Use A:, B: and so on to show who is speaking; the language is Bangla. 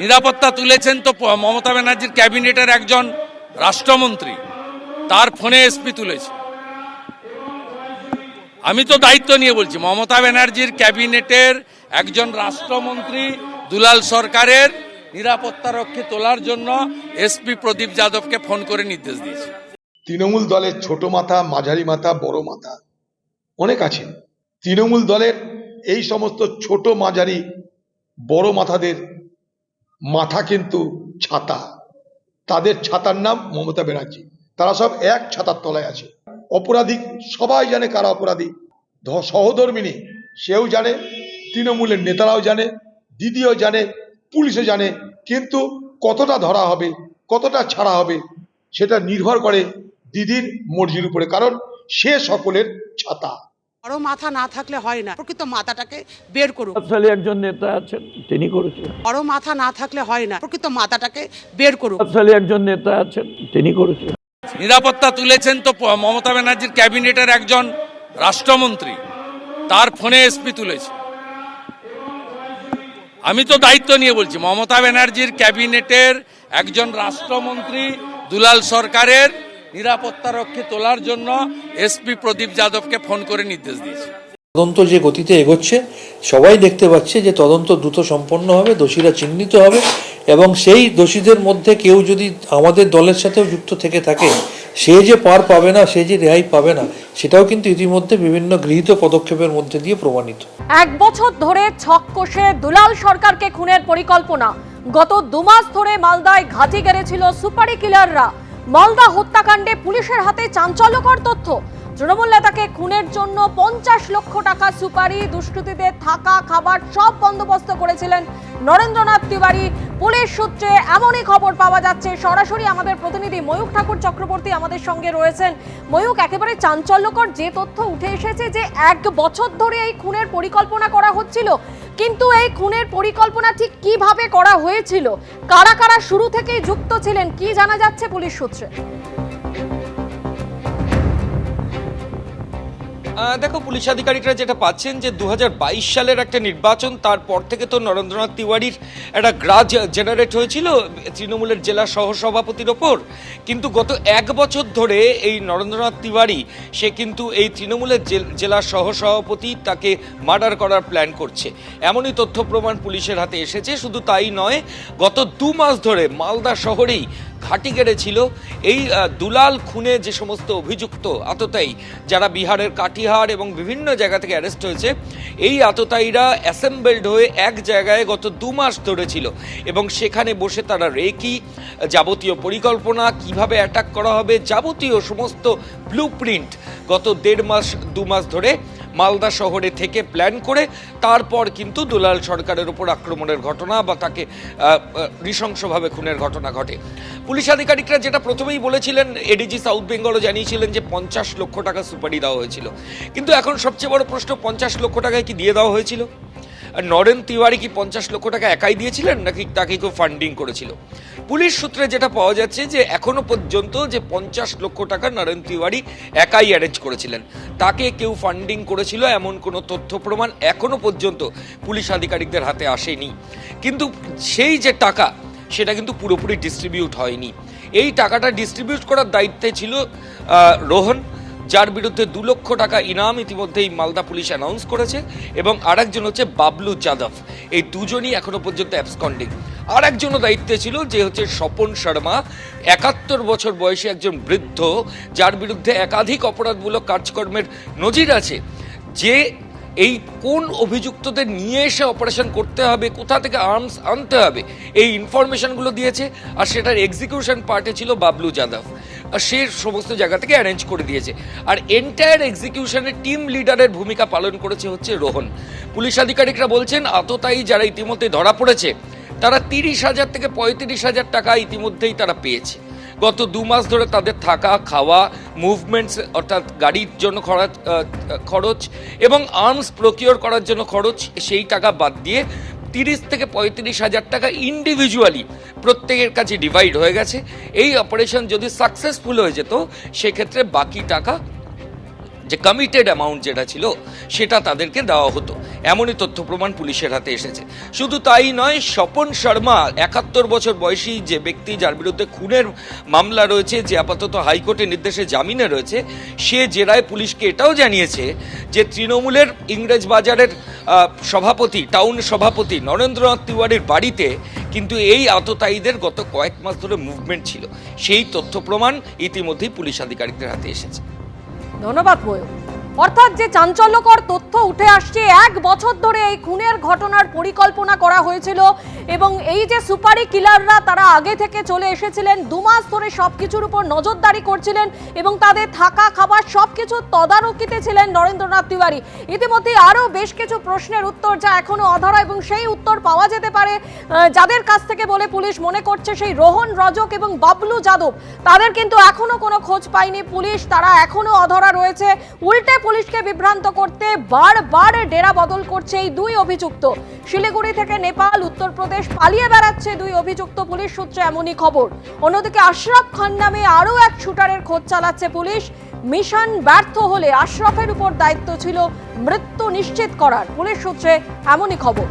A: নিরাপত্তা তুলেছেন তো মমতা ব্যানার্জির ক্যাবিনেটের একজন রাষ্ট্রমন্ত্রী। তার ফোনে এসপি তুলেছে। আমি তো দায়িত্ব নিয়ে বলছি, মমতা ব্যানার্জির ক্যাবিনেটের একজন রাষ্ট্রমন্ত্রী দুলাল সরকারের নিরাপত্তা রক্ষে তোলার জন্য এসপি প্রদীপ যাদবকে ফোন করে নির্দেশ দিয়েছে।
B: তৃণমূল দলের ছোট মাথা, মাঝারি মাথা, বড় মাথা অনেক আছেন তৃণমূল দলের এই সমস্ত ছোট, মাঝারি, বড় মাথাদের মাথা কিন্তু ছাতা। তাদের ছাতার নাম মমতা ব্যানার্জি। তারা সব এক ছাতার তলায় আছে। অপরাধী সবাই জানে কারা অপরাধী। সহধর্মিনী, সেও জানে, তৃণমূলের নেতারাও জানে, দিদিও জানে, পুলিশও জানে, কিন্তু কতটা ধরা হবে, কতটা ছাড়া হবে, সেটা নির্ভর করে দিদির মর্জির উপরে। কারণ সে সকলের ছাতা।
C: বড় মাথা না থাকলে হয় না। প্রকৃত মাথাটাকে বের করুক।
D: প্রভাবশালী একজন নেতা আছেন তিনি করেছেন।
C: বড় মাথা না থাকলে হয় না। প্রকৃত মাথাটাকে বের করুক।
D: প্রভাবশালী একজন নেতা আছেন তিনি করেছেন।
A: নিরাপত্তা তুলেছেন তো মমতা ব্যানার্জির ক্যাবিনেটের একজন রাষ্ট্রমন্ত্রী তার ফোনে এসপি তুলেছে। আমি তো দায়িত্ব নিয়ে বলছি মমতা ব্যানার্জির ক্যাবিনেটের একজন রাষ্ট্রমন্ত্রী দুলাল সরকারের নিরাপত্তা রক্ষে তোলার জন্য এসপি প্রদীপ যাদবকে ফোন করে নির্দেশ দিয়েছে।
E: তদন্ত যে গতিতে এগোচ্ছে সবাই দেখতে পাচ্ছে যে তদন্ত দ্রুত সম্পন্ন হবে দোষীরা চিহ্নিত হবে এবং সেই দোষীদের মধ্যে কেউ যদি আমাদের দলের সাথেও যুক্ত থেকে থাকে সে যে পার পাবে না সে যে রেহাই পাবে না সেটাও কিন্তু ইতিমধ্যে বিভিন্ন গৃহীত পদক্ষেপের মধ্যে দিয়ে প্রমাণিত।
F: এক বছর ধরে ছক কষে দুলাল সরকারকে খুনের পরিকল্পনা। গত দুমাস ধরে মালদায় ঘাঁটি গেড়েছিল সুপারি কিলাররা। মালদা হত্যাকাণ্ডে পুলিশের হাতে চাঞ্চল্যকর তথ্য। তৃণমূল নেতাকে খুনের জন্য পঞ্চাশ লক্ষ টাকা সুপারি, দুষ্কৃতীদের থাকা খাবার সব বন্দোবস্ত করেছিলেন নরেন্দ্রনাথ তিওয়ারি। পুলিশ সূত্রে এমনই খবর পাওয়া যাচ্ছে। সরাসরি আমাদের প্রতিনিধি ময়ূক ঠাকুর চক্রবর্তী আমাদের সঙ্গে রয়েছেন। ময়ূক একেবারে চাঞ্চল্যকর যে তথ্য উঠে এসেছে যে এক বছর ধরে এই খুনের পরিকল্পনা করা হচ্ছিল কিন্তু এই খুনের পরিকল্পনা ঠিক কীভাবে করা হয়েছিল? কারা কারা শুরু থেকেই যুক্ত ছিলেন? কি জানা যাচ্ছে পুলিশ সূত্রে?
G: দেখো, পুলিশ আধিকারিকরা যেটা পাচ্ছেন যে দু হাজার বাইশ সালের একটা নির্বাচন, তারপর থেকে তো নরেন্দ্রনাথ তিওয়ারির একটা গ্রাজ জেনারেট হয়েছিল তৃণমূলের জেলা সহসভাপতির ওপর। কিন্তু গত এক বছর ধরে এই নরেন্দ্রনাথ তিওয়ারি, সে কিন্তু এই তৃণমূলের জেলা সহসভাপতি, তাকে মার্ডার করার প্ল্যান করছে। এমনই তথ্য প্রমাণ পুলিশের হাতে এসেছে, শুধু তাই নয়, গত দু মাস ধরে মালদা শহরেই ঘাঁটি গেড়েছিল এই দুলাল খুনে যে সমস্ত অভিযুক্ত আততায়ী, যারা বিহারের কাটিহার এবং বিভিন্ন জায়গা থেকে অ্যারেস্ট হয়েছে, এই আততায়ীরা অ্যাসেম্বলড হয়ে এক জায়গায় গত দু মাস ধরে ছিল এবং সেখানে বসে তারা রেকি, যাবতীয় পরিকল্পনা, কীভাবে অ্যাটাক করা হবে, যাবতীয় সমস্ত ব্লু গত দেড় মাস, দু মাস ধরে মালদা শহরে থেকে প্ল্যান করে তারপর কিন্তু দুলাল সরকারের উপর আক্রমণের ঘটনা বা তাকে নৃশংসভাবে খুনের ঘটনা ঘটে। পুলিশ আধিকারিকরা যেটা প্রথমেই বলেছিলেন এডিজি সাউথ বেঙ্গলও জানিয়েছিলেন যে পঞ্চাশ লক্ষ টাকা সুপারি দেওয়া হয়েছিল। কিন্তু এখন সবচেয়ে বড় প্রশ্ন, পঞ্চাশ লক্ষ টাকায় কি দিয়ে দেওয়া হয়েছিল? নরেন তিওয়ারি কি পঞ্চাশ লক্ষ টাকা একাই দিয়েছিলেন, নাকি তাকে কেউ ফান্ডিং করেছিল? পুলিশ সূত্রে যেটা পাওয়া যাচ্ছে যে, এখনও পর্যন্ত যে পঞ্চাশ লক্ষ টাকা নরেন তিওয়ারি একাই অ্যারেঞ্জ করেছিলেন, তাকে কেউ ফান্ডিং করেছিল এমন কোনো তথ্য প্রমাণ এখনও পর্যন্ত পুলিশ আধিকারিকদের হাতে আসেনি। কিন্তু সেই যে টাকা, সেটা কিন্তু পুরোপুরি ডিস্ট্রিবিউট হয়নি। এই টাকাটা ডিস্ট্রিবিউট করার দায়িত্বে ছিল রোহন যার বিরুদ্ধে দু লক্ষ টাকা ইনাম ইতিমধ্যেই মালদা পুলিশ অ্যানাউন্স করেছে এবং আরেকজন হচ্ছে বাবলু যাদব। এই দুজনই এখনও পর্যন্ত অ্যাবসকন্ডিং আর একজনও দায়িত্বে ছিল যে হচ্ছে স্বপন শর্মা, একাত্তর বছর বয়সী একজন বৃদ্ধ, যার বিরুদ্ধে একাধিক অপরাধমূলক কাজকর্মের নজির আছে। যে এই কোন অভিযুক্তদের নিয়ে এসে অপারেশন করতে হবে, কোথা থেকে আর্মস আনতে হবে, এই ইনফরমেশনগুলো দিয়েছে, আর সেটার এক্সিকিউশন পার্টে ছিল বাবলু যাদব। আর সে সমস্ত জায়গা থেকে অ্যারেঞ্জ করে দিয়েছে। আর এন্টায়ার এক্সিকিউশনের টিম লিডারের ভূমিকা পালন করেছে হচ্ছে রোহন। পুলিশ আধিকারিকরা বলছেন, আততায়ী যারা ইতিমধ্যে ধরা পড়েছে, তারা তিরিশ হাজার থেকে পঁয়ত্রিশ হাজার টাকা ইতিমধ্যেই তারা পেয়েছে। গত দু মাস ধরে তাদের থাকা, খাওয়া মুভমেন্টস অর্থাৎ গাড়ির জন্য খরচ খরচ এবং আর্মস প্রকিওর করার জন্য খরচ, সেই টাকা বাদ দিয়ে তিরিশ থেকে পঁয়ত্রিশ হাজার টাকা ইন্ডিভিজুয়ালি প্রত্যেকের কাছে ডিভাইড হয়ে গেছে। এই অপারেশন যদি সাকসেসফুল হয়ে যেত, সেক্ষেত্রে বাকি টাকা যে কমিটেড অ্যামাউন্ট যেটা ছিল, সেটা তাদেরকে দেওয়া হতো। এমনই তথ্য প্রমাণ পুলিশের হাতে এসেছে। শুধু তাই নয়, স্বপন শর্মা, একাত্তর বছর বয়সী যে ব্যক্তি যার বিরুদ্ধে খুনের মামলা রয়েছে, যে আপাতত হাইকোর্টের নির্দেশে জামিনে রয়েছে, সে জেরায় পুলিশকে এটাও জানিয়েছে যে তৃণমূলের ইংরেজ বাজারের সভাপতি, টাউন সভাপতি নরেন্দ্রনাথ তিওয়ারির বাড়িতে কিন্তু এই আততায়ীদের গত কয়েক মাস ধরে মুভমেন্ট ছিল। সেই তথ্য প্রমাণ ইতিমধ্যেই পুলিশ আধিকারিকদের হাতে এসেছে।
F: ধন্যবাদ ময়ূর অর্থাৎ যে চাঞ্চল্যকর তথ্য উঠে আসছে, এক বছর ধরে এই খুনের ঘটনার পরিকল্পনা করা হয়েছিল এবং এই যে সুপারি কিলাররা তারা আগে থেকে চলে এসেছিলেন, দু মাস ধরে সবকিছুর উপর নজরদারি করছিলেন এবং তাদের থাকা খাবার সবকিছু তদারকিতে ছিলেন নরেন্দ্রনাথ তিওয়ারি। ইতিমধ্যে আরও বেশ কিছু প্রশ্নের উত্তর যা এখনও অধরা এবং সেই উত্তর পাওয়া যেতে পারে যাদের কাছ থেকে বলে পুলিশ মনে করছে সেই রোহন রজক এবং বাবলু যাদব, তাদের কিন্তু এখনও কোনো খোঁজ পায়নি পুলিশ, তারা এখনও অধরা রয়েছে। উল্টে পুলিশকে বিভ্রান্ত করতে বারবার ডেরা বদল করছে এই দুই অভিযুক্ত। শিলিগুড়ি থেকে নেপাল, উত্তরপ্রদেশ পালিয়ে বেড়াচ্ছে দুই অভিযুক্ত পুলিশ সূত্রে এমনই খবর। অন্যদিকে আশরাফ খান নামে আরও এক শুটারের খোঁজ চালাচ্ছে পুলিশ। মিশন ব্যর্থ হলে আশরাফের উপর দায়িত্ব ছিল মৃত্যু নিশ্চিত করার। পুলিশ সূত্রে এমনই খবর।